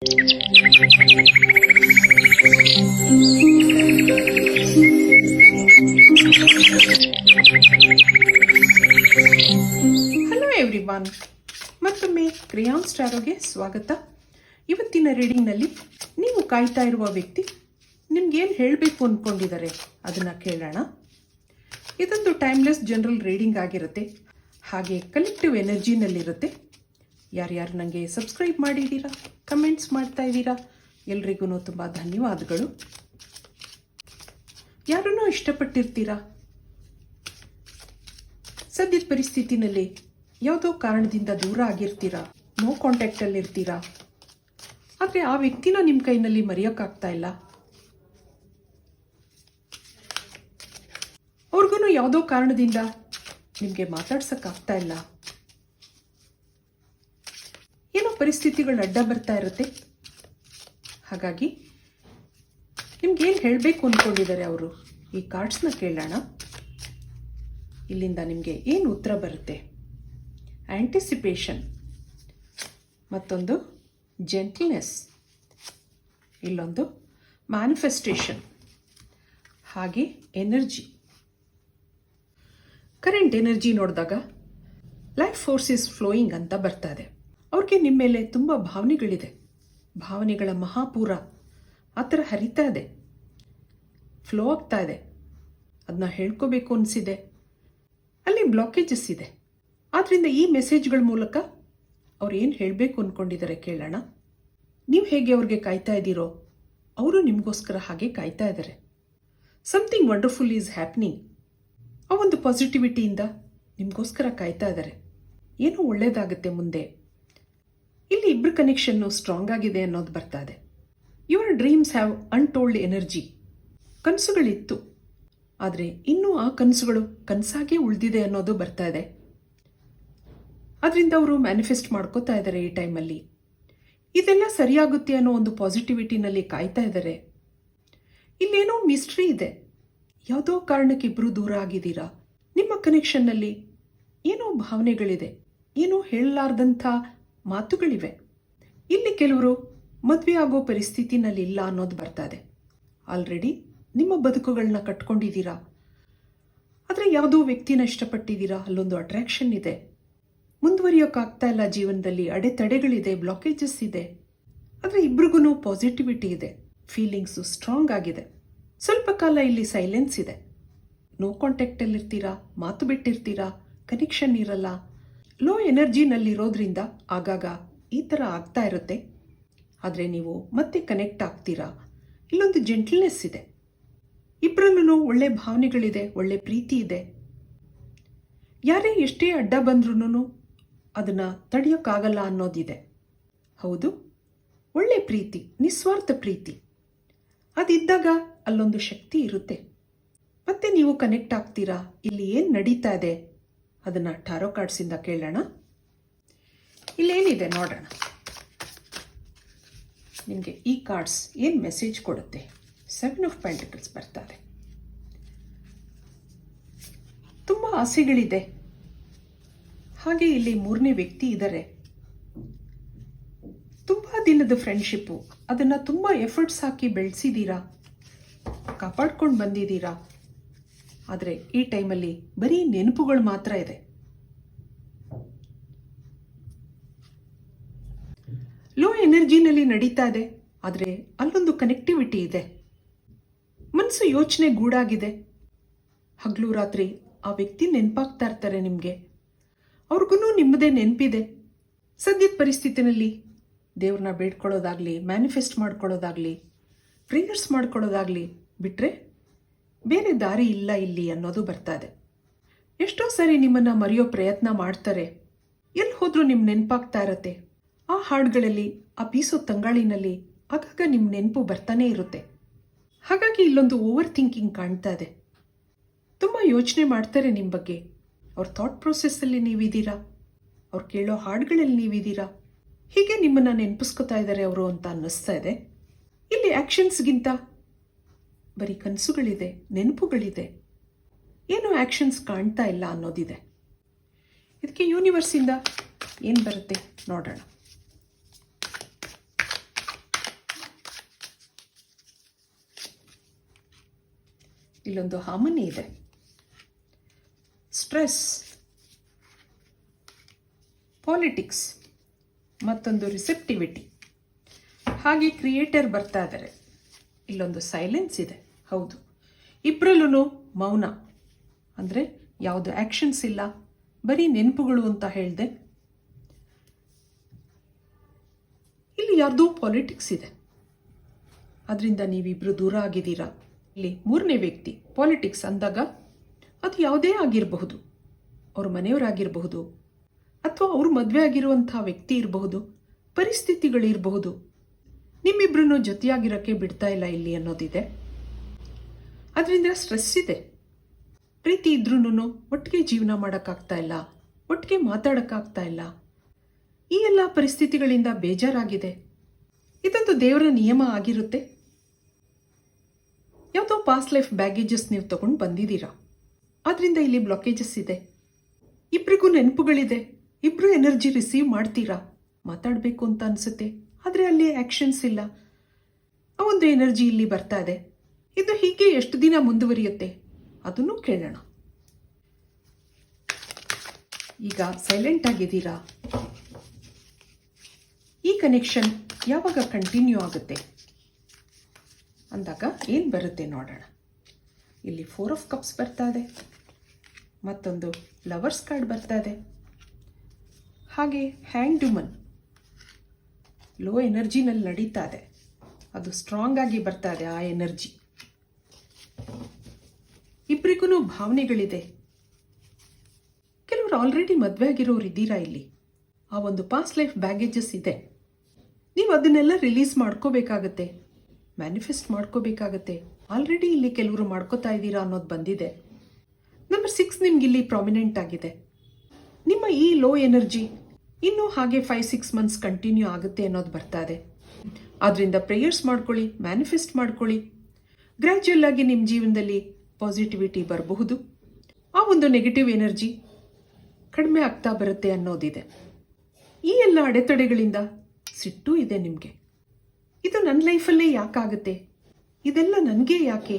Hello everyone ಮತ್ತೊಮ್ಮೆ ಕ್ರಿಯಾನ್ ಸ್ಟಾರೋಗೆ ಸ್ವಾಗತ. ಇವತ್ತಿನ ರೀಡಿಂಗ್ನಲ್ಲಿ ನೀವು ಕಾಯ್ತಾ ಇರುವ ವ್ಯಕ್ತಿ ನಿಮ್ಗೇನು ಹೇಳಬೇಕು ಅಂದ್ಕೊಂಡಿದ್ದಾರೆ ಅದನ್ನು ಕೇಳೋಣ. ಇದೊಂದು ಟೈಮ್ಲೆಸ್ ಜನರಲ್ ರೀಡಿಂಗ್ ಆಗಿರುತ್ತೆ. ಹಾಗೆ ಕಲೆಕ್ಟಿವ್ ಎನರ್ಜಿನಲ್ಲಿರುತ್ತೆ ಯಾರ್ಯಾರು ನನಗೆ ಸಬ್ಸ್ಕ್ರೈಬ್ ಮಾಡಿದ್ದೀರಾ ಕಮೆಂಟ್ಸ್ ಮಾಡ್ತಾ ಇದ್ದೀರಾ, ಎಲ್ರಿಗೂ ತುಂಬ ಧನ್ಯವಾದಗಳು. ಯಾರನ್ನೂ ಇಷ್ಟಪಟ್ಟಿರ್ತೀರಾ? ಸದ್ಯದ ಪರಿಸ್ಥಿತಿನಲ್ಲಿ ಯಾವುದೋ ಕಾರಣದಿಂದ ದೂರ ಆಗಿರ್ತೀರಾ ನೋ ಕಾಂಟ್ಯಾಕ್ಟಲ್ಲಿ ಇರ್ತೀರಾ? ಆದರೆ ಆ ವ್ಯಕ್ತಿನ ನಿಮ್ಮ ಕೈನಲ್ಲಿ ಮರೆಯೋಕ್ಕಾಗ್ತಾ ಇಲ್ಲ. ಅವ್ರಿಗೂ ಯಾವುದೋ ಕಾರಣದಿಂದ ನಿಮಗೆ ಮಾತಾಡ್ಸೋಕ್ಕಾಗ್ತಾ ಇಲ್ಲ ಏನೋ ಪರಿಸ್ಥಿತಿಗಳು ಅಡ್ಡ ಬರ್ತಾ ಇರುತ್ತೆ. ಹಾಗಾಗಿ ನಿಮ್ಗೇನು ಹೇಳಬೇಕು ಅಂದ್ಕೊಂಡಿದ್ದಾರೆ ಅವರು? ಈ ಕಾರ್ಡ್ಸ್ನ ಕೇಳೋಣ. ಇಲ್ಲಿಂದ ನಿಮಗೆ ಏನು ಉತ್ತರ ಬರುತ್ತೆ? ಆ್ಯಂಟಿಸಿಪೇಷನ್ ಮತ್ತೊಂದು ಜೆಂಟ್ಲ್ನೆಸ್ ಇಲ್ಲೊಂದು ಮ್ಯಾನಿಫೆಸ್ಟೇಷನ್ ಹಾಗೆ ಎನರ್ಜಿ ಕರೆಂಟ್ ಎನರ್ಜಿ ನೋಡಿದಾಗ ಲೈಫ್ ಫೋರ್ಸ್ ಇಸ್ ಫ್ಲೋಯಿಂಗ್ ಅಂತ ಬರ್ತಾ ಇದೆ. ಅವ್ರಿಗೆ ನಿಮ್ಮ ಮೇಲೆ ತುಂಬ ಭಾವನೆಗಳಿದೆ. ಭಾವನೆಗಳ ಮಹಾಪೂರ. ಆ ಥರ ಹರಿತಾ ಇದೆ. ಫ್ಲೋ ಆಗ್ತಾ ಇದೆ. ಅದನ್ನ ಹೇಳ್ಕೋಬೇಕು ಅನಿಸಿದೆ. ಅಲ್ಲಿ ಬ್ಲಾಕೇಜಸ್ ಇದೆ. ಆದ್ದರಿಂದ ಈ ಮೆಸೇಜ್ಗಳ ಮೂಲಕ ಅವ್ರು ಏನು ಹೇಳಬೇಕು ಅಂದ್ಕೊಂಡಿದ್ದಾರೆ ಕೇಳೋಣ. ನೀವು ಹೇಗೆ ಅವ್ರಿಗೆ ಕಾಯ್ತಾ ಇದ್ದೀರೋ, ಅವರು ನಿಮಗೋಸ್ಕರ ಹಾಗೆ ಕಾಯ್ತಾ ಇದ್ದಾರೆ ಸಮಥಿಂಗ್ ವಂಡರ್ಫುಲ್ ಈಸ್ ಹ್ಯಾಪ್ನಿಂಗ್ ಆ ಒಂದು ಪಾಸಿಟಿವಿಟಿಯಿಂದ ನಿಮಗೋಸ್ಕರ ಕಾಯ್ತಾ ಇದ್ದಾರೆ ಏನೋ ಒಳ್ಳೆಯದಾಗುತ್ತೆ ಮುಂದೆ. ಇಲ್ಲಿ ಇಬ್ಬರು ಕನೆಕ್ಷನ್ನು ಸ್ಟ್ರಾಂಗ್ ಆಗಿದೆ ಅನ್ನೋದು ಬರ್ತಾ ಇದೆ. Your dreams have untold energy ಕನಸುಗಳಿತ್ತು. ಆದರೆ ಇನ್ನೂ ಆ ಕನಸುಗಳು ಕನಸಾಗೇ ಉಳಿದಿದೆ ಅನ್ನೋದು ಬರ್ತಾ ಇದೆ. ಅದರಿಂದ ಅವರು ಮ್ಯಾನಿಫೆಸ್ಟ್ ಮಾಡ್ಕೋತಾ ಇದ್ದಾರೆ ಈ ಟೈಮಲ್ಲಿ ಇದೆಲ್ಲ ಸರಿಯಾಗುತ್ತೆ ಅನ್ನೋ ಒಂದು ಪಾಸಿಟಿವಿಟಿನಲ್ಲಿ ಕಾಯ್ತಾ ಇದ್ದಾರೆ ಇಲ್ಲೇನೋ ಮಿಸ್ಟ್ರಿ ಇದೆ. ಯಾವುದೋ ಕಾರಣಕ್ಕೆ ಇಬ್ಬರು ದೂರ ಆಗಿದ್ದೀರಾ? ನಿಮ್ಮ ಕನೆಕ್ಷನ್ನಲ್ಲಿ ಏನೋ ಭಾವನೆಗಳಿದೆ. ಏನೋ ಹೇಳಲಾರ್ದಂಥ ಮಾತುಗಳಿವೆ. ಇಲ್ಲಿ ಕೆಲವರು ಮದುವೆ ಆಗೋ ಪರಿಸ್ಥಿತಿನಲ್ಲಿ ಇಲ್ಲ ಅನ್ನೋದು ಬರ್ತಾ ಇದೆ. ಆಲ್ರೆಡಿ ನಿಮ್ಮ ಬದುಕುಗಳನ್ನ ಕಟ್ಕೊಂಡಿದ್ದೀರಾ? ಆದರೆ ಯಾವುದೋ ವ್ಯಕ್ತಿನ ಇಷ್ಟಪಟ್ಟಿದ್ದೀರಾ? ಅಲ್ಲೊಂದು ಅಟ್ರಾಕ್ಷನ್ ಇದೆ. ಮುಂದುವರಿಯೋಕ್ಕಾಗ್ತಾ ಇಲ್ಲ ಜೀವನದಲ್ಲಿ. ಅಡೆತಡೆಗಳಿದೆ ಬ್ಲಾಕೇಜಸ್ ಇದೆ. ಆದರೆ ಇಬ್ರಿಗೂ ಪಾಸಿಟಿವಿಟಿ ಇದೆ. ಫೀಲಿಂಗ್ಸು ಸ್ಟ್ರಾಂಗ್ ಆಗಿದೆ. ಸ್ವಲ್ಪ ಕಾಲ ಇಲ್ಲಿ ಸೈಲೆನ್ಸ್ ಇದೆ. ನೋ ಕಾಂಟ್ಯಾಕ್ಟಲ್ಲಿರ್ತೀರಾ ಮಾತು ಬಿಟ್ಟಿರ್ತೀರಾ? ಕನೆಕ್ಷನ್ ಇರಲ್ಲ. ಲೋ ಎನರ್ಜಿನಲ್ಲಿರೋದ್ರಿಂದ ಆಗಾಗ ಈ ಥರ ಆಗ್ತಾ ಇರುತ್ತೆ. ಆದರೆ ನೀವು ಮತ್ತೆ ಕನೆಕ್ಟ್ ಆಗ್ತೀರಾ? ಇಲ್ಲೊಂದು ಜೆಂಟ್ಲ್ನೆಸ್ ಇದೆ. ಇಬ್ಬರಲ್ಲೂ ಒಳ್ಳೆ ಭಾವನೆಗಳಿದೆ, ಒಳ್ಳೆ ಪ್ರೀತಿ ಇದೆ. ಯಾರೇ ಎಷ್ಟೇ ಅಡ್ಡ ಬಂದ್ರೂ ಅದನ್ನು ತಡೆಯೋಕ್ಕಾಗಲ್ಲ ಅನ್ನೋದಿದೆ. ಹೌದು? ಒಳ್ಳೆ ಪ್ರೀತಿ, ನಿಸ್ವಾರ್ಥ ಪ್ರೀತಿ. ಅದಿದ್ದಾಗ ಅಲ್ಲೊಂದು ಶಕ್ತಿ ಇರುತ್ತೆ. ಮತ್ತೆ ನೀವು ಕನೆಕ್ಟ್ ಆಗ್ತೀರಾ? ಇಲ್ಲಿ ಏನು ನಡೀತಾ ಇದೆ? ಅದನ್ನು ಟಾರೋ ಕಾರ್ಡ್ಸಿಂದ ಕೇಳೋಣ. ಇಲ್ಲೇನಿದೆ ನೋಡೋಣ. ನಿಮಗೆ ಈ ಕಾರ್ಡ್ಸ್ ಏನು ಮೆಸೇಜ್ ಕೊಡುತ್ತೆ? ಸೆವೆನ್ ಆಫ್ ಪ್ಯಾಂಟಿಕಲ್ಸ್ ಬರ್ತಾರೆ. ತುಂಬ ಆಸೆಗಳಿದೆ. ಹಾಗೆ ಇಲ್ಲಿ ಮೂರನೇ ವ್ಯಕ್ತಿ ಇದ್ದಾರೆ ತುಂಬ ದಿನದ ಫ್ರೆಂಡ್ಶಿಪ್ಪು ಅದನ್ನು ತುಂಬ ಎಫರ್ಟ್ಸ್ ಹಾಕಿ ಬೆಳೆಸಿದ್ದೀರಾ ಕಾಪಾಡ್ಕೊಂಡು ಬಂದಿದ್ದೀರಾ ಆದರೆ ಈ ಟೈಮಲ್ಲಿ ಬರೀ ನೆನಪುಗಳು ಮಾತ್ರ ಇದೆ. ಲೋ ಎನರ್ಜಿನಲ್ಲಿ ನಡೀತಾ ಇದೆ, ಆದರೆ ಅಲ್ಲೊಂದು ಕನೆಕ್ಟಿವಿಟಿ ಇದೆ. ಮನಸ್ಸು ಯೋಚನೆ ಗೂಡಾಗಿದೆ. ಹಗಲು ರಾತ್ರಿ ಆ ವ್ಯಕ್ತಿ ನೆನಪಾಗ್ತಾ ಇರ್ತಾರೆ ನಿಮಗೆ. ಅವ್ರಿಗೂ ನಿಮ್ಮದೇ ನೆನಪಿದೆ. ಸದ್ಯದ ಪರಿಸ್ಥಿತಿನಲ್ಲಿ ದೇವ್ರನ್ನ ಬೇಡ್ಕೊಳ್ಳೋದಾಗಲಿ ಮ್ಯಾನಿಫೆಸ್ಟ್ ಮಾಡ್ಕೊಳ್ಳೋದಾಗಲಿ ಪ್ರೇಯರ್ಸ್ ಮಾಡ್ಕೊಳ್ಳೋದಾಗಲಿ ಬಿಟ್ಟರೆ ಬೇರೆ ದಾರಿ ಇಲ್ಲ ಇಲ್ಲಿ ಅನ್ನೋದು ಬರ್ತಾ ಇದೆ. ಎಷ್ಟೋ ಸರಿ ನಿಮ್ಮನ್ನು ಮರೆಯೋ ಪ್ರಯತ್ನ ಮಾಡ್ತಾರೆ. ಎಲ್ಲಿ ಹೋದರೂ ನಿಮ್ಮ ನೆನಪಾಗ್ತಾ ಇರತ್ತೆ. ಆ ಹಾಡುಗಳಲ್ಲಿ, ಆ ಬೀಸೋ ತಂಗಾಳಿನಲ್ಲಿ ಆಗಾಗ ನಿಮ್ಮ ನೆನಪು ಬರ್ತಾನೇ ಇರುತ್ತೆ. ಹಾಗಾಗಿ ಇಲ್ಲೊಂದು ಓವರ್ ಥಿಂಕಿಂಗ್ ಕಾಣ್ತಾ ಇದೆ. ತುಂಬ ಯೋಚನೆ ಮಾಡ್ತಾರೆ ನಿಮ್ಮ ಬಗ್ಗೆ. ಅವ್ರ ಥಾಟ್ ಪ್ರೊಸೆಸ್ಸಲ್ಲಿ ನೀವಿದ್ದೀರಾ? ಅವ್ರು ಕೇಳೋ ಹಾಡುಗಳಲ್ಲಿ ನೀವಿದ್ದೀರಾ? ಹೀಗೆ ನಿಮ್ಮನ್ನು ನೆನಪಿಸ್ಕೊತಾ ಇದ್ದಾರೆ ಅವರು ಅಂತ ಅನ್ನಿಸ್ತಾ ಇದೆ. ಇಲ್ಲಿ ಆ್ಯಕ್ಷನ್ಸ್ಗಿಂತ ಬರೀ ಕನಸುಗಳಿದೆ, ನೆನಪುಗಳಿದೆ. ಏನು ಆ್ಯಕ್ಷನ್ಸ್ ಕಾಣ್ತಾ ಇಲ್ಲ ಅನ್ನೋದಿದೆ. ಇದಕ್ಕೆ ಯೂನಿವರ್ಸಿಂದ ಏನು ಬರುತ್ತೆ ನೋಡೋಣ. ಇಲ್ಲೊಂದು ಹಾಮನಿ ಇದೆ. ಸ್ಟ್ರೆಸ್ ಪಾಲಿಟಿಕ್ಸ್ ಮತ್ತೊಂದು ರಿಸೆಪ್ಟಿವಿಟಿ ಹಾಗೆ ಕ್ರಿಯೇಟರ್ ಬರ್ತಾ ಇದ್ದಾರೆ ಇಲ್ಲೊಂದು ಸೈಲೆನ್ಸ್ ಇದೆ. ಹೌದು. ಇಬ್ಬರಲ್ಲೂ ಮೌನ. ಅಂದರೆ ಯಾವುದು ಆ್ಯಕ್ಷನ್ಸ್ ಇಲ್ಲ, ಬರೀ ನೆನಪುಗಳು ಅಂತ ಹೇಳಿದೆ. ಇಲ್ಲಿ ಯಾರ್ದೋ ಪಾಲಿಟಿಕ್ಸ್ ಇದೆ. ಅದರಿಂದ ನೀವಿಬ್ಬರು ದೂರ ಆಗಿದ್ದೀರಾ? ಇಲ್ಲಿ ಮೂರನೇ ವ್ಯಕ್ತಿ ಪಾಲಿಟಿಕ್ಸ್ ಅಂದಾಗ ಅದು ಯಾವುದೇ ಆಗಿರಬಹುದು. ಅವ್ರ ಮನೆಯವರಾಗಿರಬಹುದು, ಅಥವಾ ಅವ್ರ ಮದುವೆ ಆಗಿರುವಂಥ ವ್ಯಕ್ತಿ ಇರಬಹುದು, ಪರಿಸ್ಥಿತಿಗಳಿರಬಹುದು. ನಿಮ್ಮಿಬ್ರನ್ನು ಜೊತೆಯಾಗಿರೋಕ್ಕೆ ಬಿಡ್ತಾ ಇಲ್ಲ ಇಲ್ಲಿ ಅನ್ನೋದಿದೆ. ಅದರಿಂದ ಸ್ಟ್ರೆಸ್ ಇದೆ. ಪ್ರೀತಿ ಇದ್ರೂ ಒಟ್ಟಿಗೆ ಜೀವನ ಮಾಡೋಕ್ಕಾಗ್ತಾ ಇಲ್ಲ. ಒಟ್ಟಿಗೆ ಮಾತಾಡೋಕ್ಕಾಗ್ತಾ ಇಲ್ಲ. ಈ ಎಲ್ಲ ಪರಿಸ್ಥಿತಿಗಳಿಂದ ಬೇಜಾರಾಗಿದೆ. ಇದೊಂದು ದೇವರ ನಿಯಮ ಆಗಿರುತ್ತೆ. ಯಾವುದೋ ಪಾಸ್ಟ್ ಲೈಫ್ ಬ್ಯಾಗೇಜಸ್ ನೀವು ತಗೊಂಡು ಬಂದಿದ್ದೀರಾ? ಆದ್ರಿಂದ ಇಲ್ಲಿ ಬ್ಲಾಕೇಜಸ್ ಇದೆ. ಇಬ್ಬರಿಗೂ ನೆನಪುಗಳಿದೆ. ಇಬ್ರು ಎನರ್ಜಿ ರಿಸೀವ್ ಮಾಡ್ತೀರಾ? ಮಾತಾಡಬೇಕು ಅಂತ ಅನಿಸುತ್ತೆ. ಆದರೆ ಅಲ್ಲಿ ಆ್ಯಕ್ಷನ್ಸ್ ಇಲ್ಲ. ಆ ಒಂದು ಎನರ್ಜಿ ಇಲ್ಲಿ ಬರ್ತಾ ಇದೆ. ಇದು ಹೀಗೆ ಎಷ್ಟು ದಿನ ಮುಂದುವರಿಯುತ್ತೆ? ಅದನ್ನು ಕೇಳೋಣ. ಈಗ ಸೈಲೆಂಟ್ ಆಗಿದ್ದೀರಾ? ಈ ಕನೆಕ್ಷನ್ ಯಾವಾಗ ಕಂಟಿನ್ಯೂ ಆಗುತ್ತೆ? ಅಂದಾಗ ಏನು ಬರುತ್ತೆ ನೋಡೋಣ. ಇಲ್ಲಿ ಫೋರ್ ಆಫ್ ಕಪ್ಸ್ ಬರ್ತಾ ಇದೆ ಮತ್ತೊಂದು ಲವರ್ಸ್ ಕಾರ್ಡ್ ಬರ್ತಾ ಇದೆ ಹಾಗೆ ಹ್ಯಾಂಗ್ ಡುಮನ್ ಲೋ ಎನರ್ಜಿನಲ್ಲಿ ನಡೀತಾ ಇದೆ. ಅದು ಸ್ಟ್ರಾಂಗ್ ಆಗಿ ಬರ್ತಾ ಇದೆ ಆ ಎನರ್ಜಿ ಇಬ್ಬರಿಗೂ ಭಾವನೆಗಳಿದೆ. ಕೆಲವರು ಆಲ್ರೆಡಿ ಮದುವೆ ಆಗಿರೋರು ಇದ್ದೀರಾ ಇಲ್ಲಿ? ಆ ಒಂದು ಪಾಸ್ಟ್ ಲೈಫ್ ಬ್ಯಾಗೇಜಸ್ ಇದೆ. ನೀವು ಅದನ್ನೆಲ್ಲ ರಿಲೀಸ್ ಮಾಡ್ಕೋಬೇಕಾಗತ್ತೆ. ಮ್ಯಾನಿಫೆಸ್ಟ್ ಮಾಡ್ಕೋಬೇಕಾಗತ್ತೆ. ಆಲ್ರೆಡಿ ಇಲ್ಲಿ ಕೆಲವರು ಮಾಡ್ಕೋತಾ ಇದ್ದೀರಾ ಅನ್ನೋದು ಬಂದಿದೆ. ನಂಬರ್ ಸಿಕ್ಸ್ ನಿಮ್ಗೆ ಇಲ್ಲಿ ಪ್ರಾಮಿನೆಂಟ್ ಆಗಿದೆ. ನಿಮ್ಮ ಈ ಲೋ ಎನರ್ಜಿ ಇನ್ನೂ ಹಾಗೆ ಫೈವ್ ಸಿಕ್ಸ್ ಮಂತ್ಸ್ ಕಂಟಿನ್ಯೂ ಆಗುತ್ತೆ ಅನ್ನೋದು ಬರ್ತಾ ಇದೆ. ಆದ್ದರಿಂದ ಪ್ರೇಯರ್ಸ್ ಮಾಡ್ಕೊಳ್ಳಿ ಮ್ಯಾನಿಫೆಸ್ಟ್ ಮಾಡ್ಕೊಳ್ಳಿ ಗ್ರ್ಯಾಜುಯಲ್ ಆಗಿ ನಿಮ್ಮ ಜೀವನದಲ್ಲಿ ಪಾಸಿಟಿವಿಟಿ ಬರಬಹುದು. ಆ ಒಂದು ನೆಗೆಟಿವ್ ಎನರ್ಜಿ ಕಡಿಮೆ ಆಗ್ತಾ ಬರುತ್ತೆ ಅನ್ನೋದಿದೆ. ಈ ಎಲ್ಲ ಅಡೆತಡೆಗಳಿಂದ ಸಿಟ್ಟು ಇದೆ ನಿಮಗೆ. ಇದು ನನ್ನ ಲೈಫಲ್ಲೇ ಯಾಕಾಗುತ್ತೆ ಇದೆಲ್ಲ ನನಗೆ ಯಾಕೆ?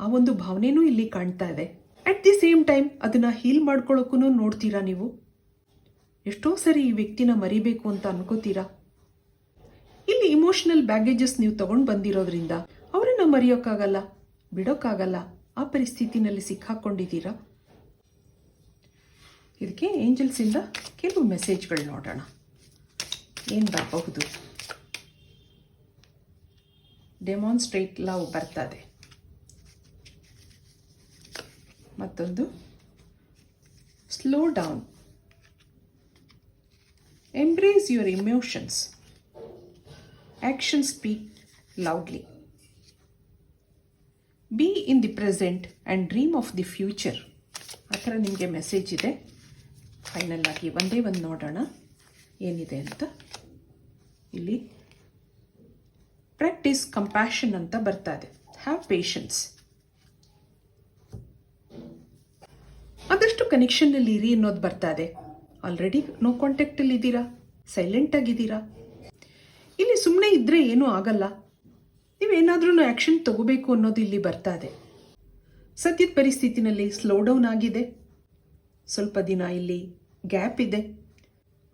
ಆ ಒಂದು ಭಾವನೆನೂ ಇಲ್ಲಿ ಕಾಣ್ತಾ ಇದೆ. ಅಟ್ ದಿ ಸೇಮ್ ಟೈಮ್ ಅದನ್ನು ಹೀಲ್ ಮಾಡ್ಕೊಳ್ಳೋಕ್ಕೂ ನೋಡ್ತೀರಾ ನೀವು? ಎಷ್ಟೋ ಸರಿ ಈ ವ್ಯಕ್ತಿನ ಮರಿಬೇಕು ಅಂತ ಅನ್ಕೋತೀರಾ? ಇಲ್ಲಿ ಇಮೋಷನಲ್ ಬ್ಯಾಗೇಜಸ್ ನೀವು ತಗೊಂಡು ಬಂದಿರೋದ್ರಿಂದ ಮರೆಯೋಕ್ಕಾಗಲ್ಲ, ಬಿಡೋಕ್ಕಾಗಲ್ಲ, ಆ ಪರಿಸ್ಥಿತಿನಲ್ಲಿ ಸಿಕ್ಕಾಕೊಂಡಿದ್ದೀರಾ? ಇದಕ್ಕೆ ಏಂಜಲ್ಸಿಂದ ಕೆಲವು ಮೆಸೇಜ್ಗಳು ನೋಡೋಣ. ಏನು ಬರಬಹುದು? ಡೆಮಾನ್ಸ್ಟ್ರೇಟ್ ಲವ್ ಬರ್ತದೆ. ಮತ್ತೊಂದು slow down embrace your emotions action speak loudly be in the present and dream of the future ಆ ಥರ ನಿಮಗೆ ಮೆಸೇಜ್ ಇದೆ. ಫೈನಲ್ ಆಗಿ ಒಂದೇ ಒಂದು ನೋಡೋಣ. ಏನಿದೆ ಅಂತ? ಇಲ್ಲಿ ಪ್ರಾಕ್ಟೀಸ್ ಕಂಪ್ಯಾಷನ್ ಅಂತ ಬರ್ತಾ ಇದೆ. ಹ್ಯಾವ್ ಪೇಷನ್ಸ್ ಆದಷ್ಟು ಕನೆಕ್ಷನ್ನಲ್ಲಿ ಇರಿ ಅನ್ನೋದು ಬರ್ತಾ ಇದೆ. ಆಲ್ರೆಡಿ ನೋ ಕಾಂಟ್ಯಾಕ್ಟಲ್ಲಿ ಇದ್ದೀರಾ? ಸೈಲೆಂಟಾಗಿದ್ದೀರಾ ಇಲ್ಲಿ ಸುಮ್ಮನೆ ಇದ್ದರೆ ಏನೂ ಆಗಲ್ಲ. ನೀವೇನಾದ್ರೂ ಆ್ಯಕ್ಷನ್ ತಗೋಬೇಕು ಅನ್ನೋದು ಇಲ್ಲಿ ಬರ್ತಾ ಇದೆ. ಸದ್ಯದ ಪರಿಸ್ಥಿತಿನಲ್ಲಿ ಸ್ಲೋ ಡೌನ್ ಆಗಿದೆ. ಸ್ವಲ್ಪ ದಿನ ಇಲ್ಲಿ ಗ್ಯಾಪ್ ಇದೆ.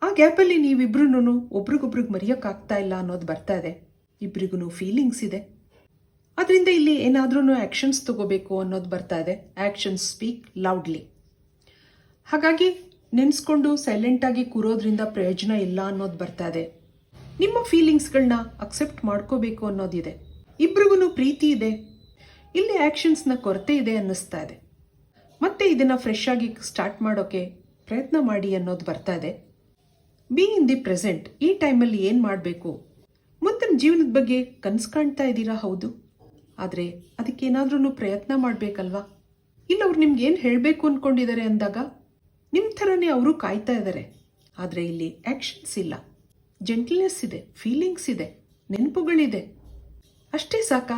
ಆ ಗ್ಯಾಪಲ್ಲಿ ನೀವಿಬ್ರು ಒಬ್ರಿಗೊಬ್ರಿಗೆ ಮರೆಯೋಕ್ಕಾಗ್ತಾ ಇಲ್ಲ ಅನ್ನೋದು ಬರ್ತಾ ಇದೆ. ಇಬ್ರಿಗೂ ಫೀಲಿಂಗ್ಸ್ ಇದೆ. ಅದರಿಂದ ಇಲ್ಲಿ ಏನಾದ್ರೂ ಆ್ಯಕ್ಷನ್ಸ್ ತಗೋಬೇಕು ಅನ್ನೋದು ಬರ್ತಾ ಇದೆ. ಆ್ಯಕ್ಷನ್ಸ್ ಸ್ಪೀಕ್ ಲೌಡ್ಲಿ ಹಾಗಾಗಿ ನೆನೆಸ್ಕೊಂಡು ಸೈಲೆಂಟಾಗಿ ಕೂರೋದ್ರಿಂದ ಪ್ರಯೋಜನ ಇಲ್ಲ ಅನ್ನೋದು ಬರ್ತಾ ಇದೆ. ನಿಮ್ಮ ಫೀಲಿಂಗ್ಸ್ಗಳನ್ನ ಅಕ್ಸೆಪ್ಟ್ ಮಾಡ್ಕೋಬೇಕು ಅನ್ನೋದಿದೆ. ಇಬ್ರಿಗೂ ಪ್ರೀತಿ ಇದೆ. ಇಲ್ಲಿ ಆ್ಯಕ್ಷನ್ಸ್ನ ಕೊರತೆ ಇದೆ ಅನ್ನಿಸ್ತಾ ಇದೆ. ಮತ್ತೆ ಇದನ್ನು ಫ್ರೆಶ್ ಆಗಿ ಸ್ಟಾರ್ಟ್ ಮಾಡೋಕ್ಕೆ ಪ್ರಯತ್ನ ಮಾಡಿ ಅನ್ನೋದು ಬರ್ತಾ ಇದೆ. ಬಿ ಇನ್ ದಿ ಪ್ರೆಸೆಂಟ್ ಈ ಟೈಮಲ್ಲಿ ಏನು ಮಾಡಬೇಕು? ಮುಂದಿನ ಜೀವನದ ಬಗ್ಗೆ ಕನಸು ಕಾಣ್ತಾ ಇದ್ದೀರಾ? ಹೌದು. ಆದರೆ ಅದಕ್ಕೇನಾದ್ರೂ ಪ್ರಯತ್ನ ಮಾಡಬೇಕಲ್ವಾ? ಇಲ್ಲ, ಅವ್ರು ನಿಮ್ಗೆ ಏನು ಹೇಳಬೇಕು ಅಂದ್ಕೊಂಡಿದ್ದಾರೆ ಅಂದಾಗ ನಿಮ್ಮ ಥರನೇ ಅವರು ಕಾಯ್ತಾ ಇದ್ದಾರೆ. ಆದರೆ ಇಲ್ಲಿ ಆ್ಯಕ್ಷನ್ಸ್ ಇಲ್ಲ. ಜೆಂಟ್ಲ್ನೆಸ್ ಇದೆ ಫೀಲಿಂಗ್ಸ್ ಇದೆ, ನೆನಪುಗಳಿದೆ. ಅಷ್ಟೇ ಸಾಕಾ?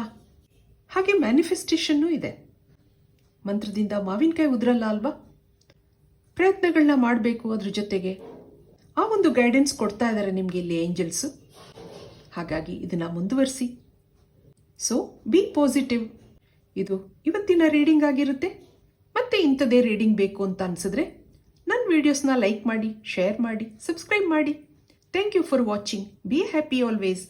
ಹಾಗೆ ಮ್ಯಾನಿಫೆಸ್ಟೇಷನ್ನೂ ಇದೆ. ಮಂತ್ರದಿಂದ ಮಾವಿನಕಾಯಿ ಉದ್ರಲ್ಲ ಅಲ್ವಾ? ಪ್ರಯತ್ನಗಳನ್ನ ಮಾಡಬೇಕು ಅದ್ರ ಜೊತೆಗೆ. ಆ ಒಂದು ಗೈಡೆನ್ಸ್ ಕೊಡ್ತಾ ಇದ್ದಾರೆ ನಿಮಗೆ ಇಲ್ಲಿ ಏಂಜಲ್ಸು ಹಾಗಾಗಿ ಇದನ್ನು ಮುಂದುವರಿಸಿ. ಸೊ ಬಿ ಪಾಸಿಟಿವ್ ಇದು ಇವತ್ತಿನ ರೀಡಿಂಗ್ ಆಗಿರುತ್ತೆ. ಮತ್ತೆ ಇಂಥದೇ ರೀಡಿಂಗ್ ಬೇಕು ಅಂತ ಅನಿಸಿದ್ರೆ ನನ್ನ ವೀಡಿಯೋಸ್ನ ಲೈಕ್ ಮಾಡಿ ಶೇರ್ ಮಾಡಿ ಸಬ್ಸ್ಕ್ರೈಬ್ ಮಾಡಿ. Thank you for watching be happy always